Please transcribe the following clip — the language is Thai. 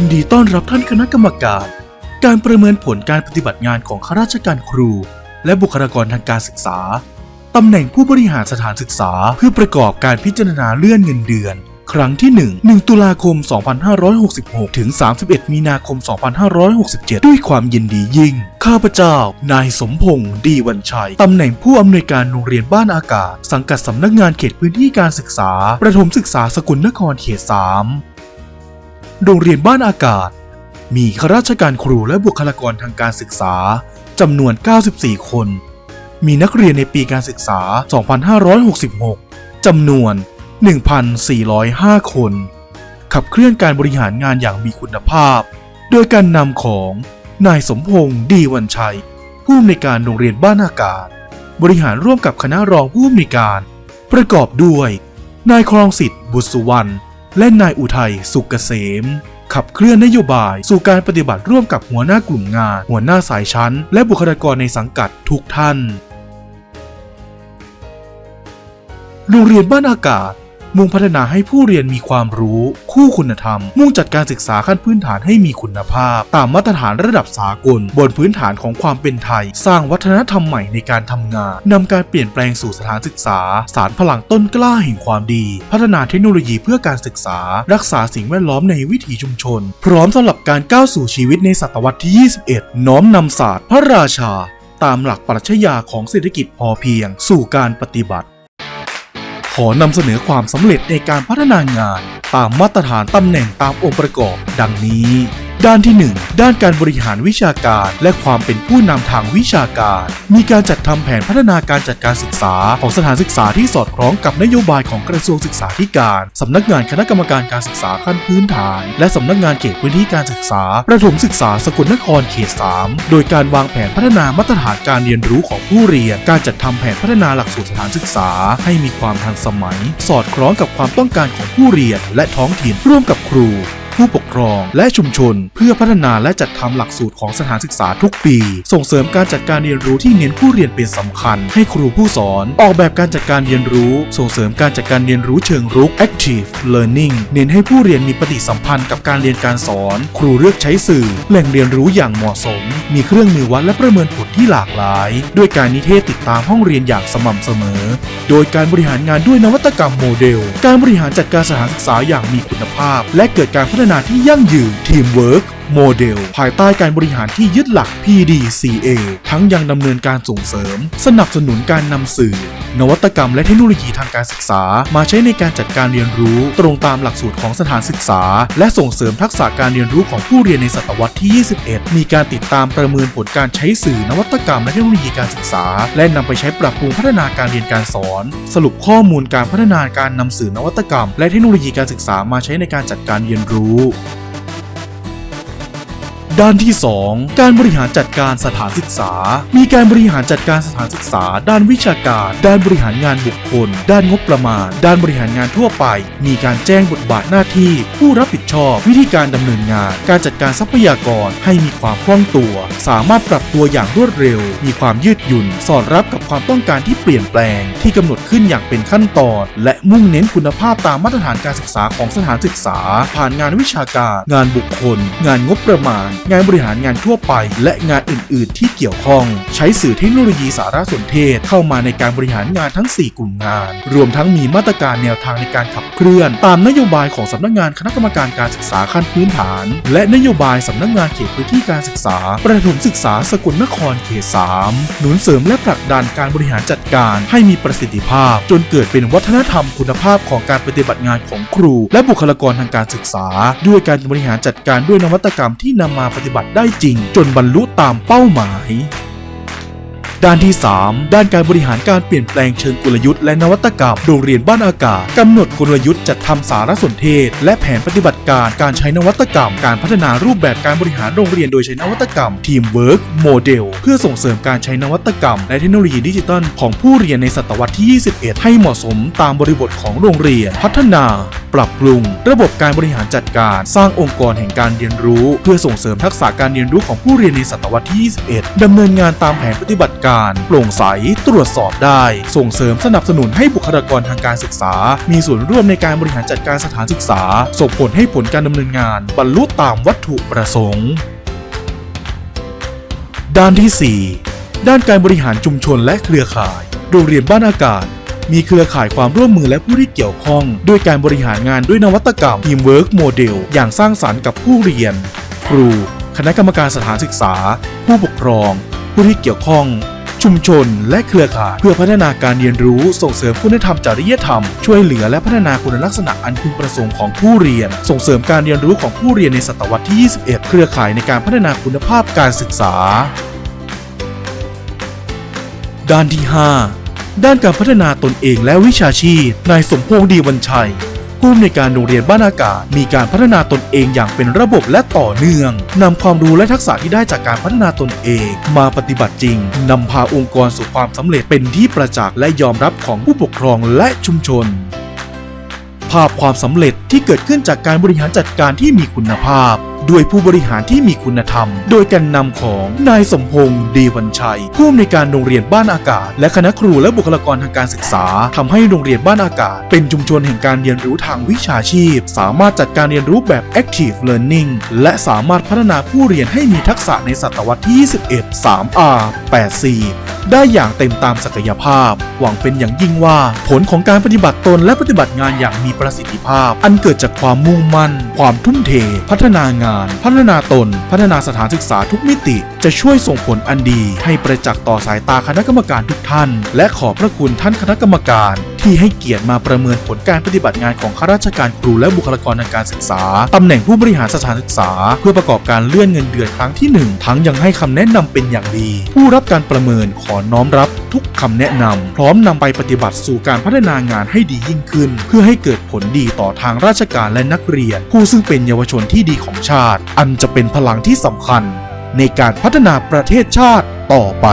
ยินดีต้อนรับท่านคณะกรรมการ การประเมินผลการปฏิบัติงานของข้าราชการครู และบุคลากรทางการศึกษาตำแหน่งผู้บริหารสถานศึกษาเพื่อประกอบการพิจารณาเลื่อนเงินเดือน ครั้งที่ 1 1 ตุลาคม 2566 ถึง 31 มีนาคม 2567 ด้วยความยินดียิ่ง ข้าพเจ้า นายสมพงษ์ดีวันชัย ตำแหน่งผู้อำนวยการโรงเรียนบ้านอากาศ สังกัดสำนักงานเขตพื้นที่การศึกษา ประถมศึกษาสกลนครเขต 3 โรงเรียนบ้านอากาศ มีข้าราชการครูและบุคลากรทางการศึกษาจำนวน 94 คน มีนักเรียนในปีการศึกษา 2566 จำนวน 1,405 คน ขับเคลื่อนการบริหารงานอย่างมีคุณภาพ โดยการนำของนายสมพงษ์ดีวันชัย ผู้อำนวยการโรงเรียนบ้านอากาศ บริหารร่วมกับคณะรองผู้อำนวยการ ประกอบด้วย นายครองสิทธิ์บุตรสุวรรณ และนายอุทัยสุกเกษม ขับเคลื่อนนโยบาย สู่การปฏิบัติร่วมกับหัวหน้ากลุ่มงาน หัวหน้าสายชั้น และบุคลากรในสังกัดทุกท่าน โรงเรียนบ้านอากาศ มุ่งพัฒนาให้ผู้เรียนมีความรู้ คู่คุณธรรม มุ่งจัดการศึกษาขั้นพื้นฐานให้มีคุณภาพ ตามมาตรฐานระดับสากล บนพื้นฐานของความเป็นไทย สร้างวัฒนธรรมใหม่ในการทำงานนำการเปลี่ยนแปลงสู่สถานศึกษา สารพลังต้นกล้าแห่งความดี พัฒนาเทคโนโลยีเพื่อการศึกษา รักษาสิ่งแวดล้อมในวิถีชุมชน พร้อมสำหรับการก้าวสู่ชีวิตในศตวรรษที่ 21 น้อมนำศาสตร์พระราชา ตามหลักปรัชญาของเศรษฐกิจพอเพียง สู่การปฏิบัติ อนำเสนอความสำเร็จในการพัฒนางาน ตามมาตรฐานตำแหน่งตามองค์ประกอบ ดังนี้ ด้านที่ 1 ด้านการบริหารวิชาการ และความเป็นผู้นำทางวิชาการ มีการจัดทำแผนพัฒนาการจัดการศึกษาของสถานศึกษาที่สอดคล้องกับนโยบายของกระทรวงศึกษาธิการสำนักงานคณะกรรมการการศึกษาขั้นพื้นฐาน และสำนักงานเขตพื้นที่การศึกษา ประถมศึกษาสกลนครเขต 3 โดยการวางแผนพัฒนามาตรฐานการเรียนรู้ของผู้เรียน การจัดทำแผนพัฒนาหลักสูตรสถานศึกษา ให้มีความทันสมัย สอดคล้องกับความต้องการของผู้เรียนและท้องถิ่นร่วมกับครู ผู้ปกครอง และชุมชน เพื่อพัฒนาและจัดทำหลักสูตรของสถานศึกษาทุกปี ส่งเสริมการจัดการเรียนรู้ที่เน้นผู้เรียนเป็นสำคัญ ให้ครูผู้สอน ออกแบบการจัดการเรียนรู้ ส่งเสริมการจัดการเรียนรู้เชิงรุก active learning เน้นให้ผู้เรียนมีปฏิสัมพันธ์กับการเรียนการสอน ครูเลือกใช้สื่อ แหล่งเรียนรู้อย่างเหมาะสม มีเครื่องมือวัดและประเมินผลที่หลากหลาย ด้วยการนิเทศติดตามห้องเรียนอย่างสม่ำเสมอ โดยการบริหารงานด้วยนวัตกรรมโมเดล การบริหารจัดการสถานศึกษาอย่างมีคุณภาพ และเกิดการพัฒนาที่ยั่งยืนทีมเวิร์ก โมเดล ภายใต้การบริหารที่ยึดหลัก PDCA ทั้งยังดำเนินการส่งเสริม สนับสนุนการนำสื่อ นวัตกรรมและเทคโนโลยีทางการศึกษา มาใช้ในการจัดการเรียนรู้ ตรงตามหลักสูตรของสถานศึกษา และส่งเสริมทักษะการเรียนรู้ของผู้เรียนในศตวรรษที่ 21 มีการติดตามประเมินผลการใช้สื่อนวัตกรรมและเทคโนโลยีการศึกษา และนำไปใช้ปรับปรุงพัฒนาการเรียนการสอน สรุปข้อมูลการพัฒนาการนำสื่อนวัตกรรม และเทคโนโลยีการศึกษามาใช้ในการจัดการเรียนรู้ ด้านที่ 2 การบริหารจัดการสถานศึกษา มีการบริหารจัดการสถานศึกษา ด้านวิชาการ ด้านบริหารงานบุคคล ด้านงบประมาณ ด้านบริหารงานทั่วไป มีการแจ้งบทบาทหน้าที่ ผู้รับผิดชอบ วิธีการดำเนินงาน การจัดการทรัพยากรให้มีความคล่องตัว สามารถปรับตัวอย่างรวดเร็ว มีความยืดหยุ่น สอดรับกับความต้องการที่เปลี่ยนแปลง ที่กำหนดขึ้นอย่างเป็นขั้นตอน และมุ่งเน้นคุณภาพตามมาตรฐานการศึกษาของสถานศึกษา ผ่านงานวิชาการ งานบุคคล งานงบประมาณงานบริหารงานทั่วไป และงานอื่น ๆ ที่เกี่ยวข้อง ใช้สื่อเทคโนโลยีสารสนเทศ เข้ามาในการบริหารงานทั้ง 4 กลุ่มงาน รวมทั้งมีมาตรการแนวทางในการขับเคลื่อน ตามนโยบายของสำนักงานคณะกรรมการการศึกษาขั้นพื้นฐาน และนโยบายสำนักงานเขตพื้นที่การศึกษา ประถมศึกษาสกลนครเขต 3 หนุนเสริมและผลักดันการบริหารจัดการให้มีประสิทธิภาพ จนเกิดเป็นวัฒนธรรมคุณภาพของการปฏิบัติงานของครู และบุคลากรทางการศึกษา ด้วยการบริหารจัดการด้วยนวัตกรรมที่นำมาปฏิบัติได้จริงจนบรรลุตามเป้าหมาย ด้านที่ 3 ด้านการบริหารการเปลี่ยนแปลงเชิงกลยุทธ์และนวัตกรรม โรงเรียนบ้านอากาศกำหนดกลยุทธ์จัดทำสารสนเทศ และแผนปฏิบัติการการใช้นวัตกรรม การพัฒนารูปแบบการบริหารโรงเรียนโดยใช้นวัตกรรม Teamwork Model เพื่อส่งเสริมการใช้นวัตกรรม และเทคโนโลยีดิจิทัลของผู้เรียนในศตวรรษที่ 21 ให้เหมาะสมตามบริบทของโรงเรียน พัฒนา ปรับปรุง ระบบการบริหารจัดการ สร้างองค์กรแห่งการเรียนรู้ เพื่อส่งเสริมทักษะการเรียนรู้ของผู้เรียนในศตวรรษที่ 21ดำเนินงานตามแผนปฏิบัติการการ โปร่งใส ตรวจสอบได้ ส่งเสริมสนับสนุนให้บุคลากรทางการศึกษา มีส่วนร่วมในการบริหารจัดการสถานศึกษา ส่งผลให้ผลการดำเนินงาน บรรลุตามวัตถุประสงค์ ด้านที่ 4 ด้านการบริหารชุมชนและเครือข่าย โรงเรียนบ้านอากาศมีเครือข่ายความร่วมมือและผู้ที่เกี่ยวข้อง ด้วยการบริหารงานด้วยนวัตกรรม Teamwork Model อย่างสร้างสรรค์กับผู้เรียน ครู คณะกรรมการสถานศึกษา ผู้ปกครอง ผู้ที่เกี่ยวข้อง ชุมชน และเครือข่าย เพื่อพัฒนาการเรียนรู้ส่งเสริมคุณธรรมจริยธรรม ช่วยเหลือและพัฒนาคุณลักษณะอันพึงประสงค์ของผู้เรียน ส่งเสริมการเรียนรู้ของผู้เรียนในศตวรรษที่ 21 เครือข่ายในการพัฒนาคุณภาพการศึกษา ด้านที่ 5 ด้านการพัฒนาตนเองและวิชาชีพนายสมพงษ์ดีวันชัย ผู้อำนวยการโรงเรียนบ้านอากาศ มีการพัฒนาตนเองอย่างเป็นระบบและต่อเนื่อง นำความรู้และทักษะที่ได้จากการพัฒนาตนเอง มาปฏิบัติจริง นำพาองค์กรสู่ความสำเร็จเป็นที่ประจักษ์และยอมรับของผู้ปกครองและชุมชน ภาพความสำเร็จที่เกิดขึ้นจากการบริหารจัดการที่มีคุณภาพ ด้วยผู้บริหารที่มีคุณธรรม โดยการนำของนายสมพงษ์ดีวันชัย ผู้อำนวยการโรงเรียนบ้านอากาศ และคณะครูและบุคลากรทางการศึกษาทำให้โรงเรียนบ้านอากาศ เป็นชุมชนแห่งการเรียนรู้ทางวิชาชีพ สามารถจัดการเรียนรู้แบบ active learning และสามารถพัฒนาผู้เรียนให้มีทักษะในศตวรรษที่ 21 3R 8C ได้อย่างเต็มตามศักยภาพ หวังเป็นอย่างยิ่งว่า ผลของการปฏิบัติตนและปฏิบัติงานอย่างมีประสิทธิภาพ อันเกิดจากความมุ่งมั่น ความทุ่มเท พัฒนางานพัฒนาตน พัฒนาสถานศึกษาทุกมิติ จะช่วยส่งผลอันดี ให้ประจักษ์ต่อสายตาคณะกรรมการทุกท่าน และขอบพระคุณท่านคณะกรรมการ ที่ให้เกียรติมาประเมินผลการปฏิบัติงานของข้าราชการครูและบุคลากรทางการศึกษาตำแหน่งผู้บริหารสถานศึกษา เพื่อประกอบการเลื่อนเงินเดือนครั้งที่หนึ่งทั้งยังให้คำแนะนำเป็นอย่างดี ผู้รับการประเมินขอน้อมรับ ทุกคำแนะนำพร้อมนำไปปฏิบัติสู่การพัฒนางานให้ดียิ่งขึ้น เพื่อให้เกิดผลดีต่อทางราชการและนักเรียน ผู้ซึ่งเป็นเยาวชนที่ดีของชาติ อันจะเป็นพลังที่สำคัญ ในการพัฒนาประเทศชาติต่อไป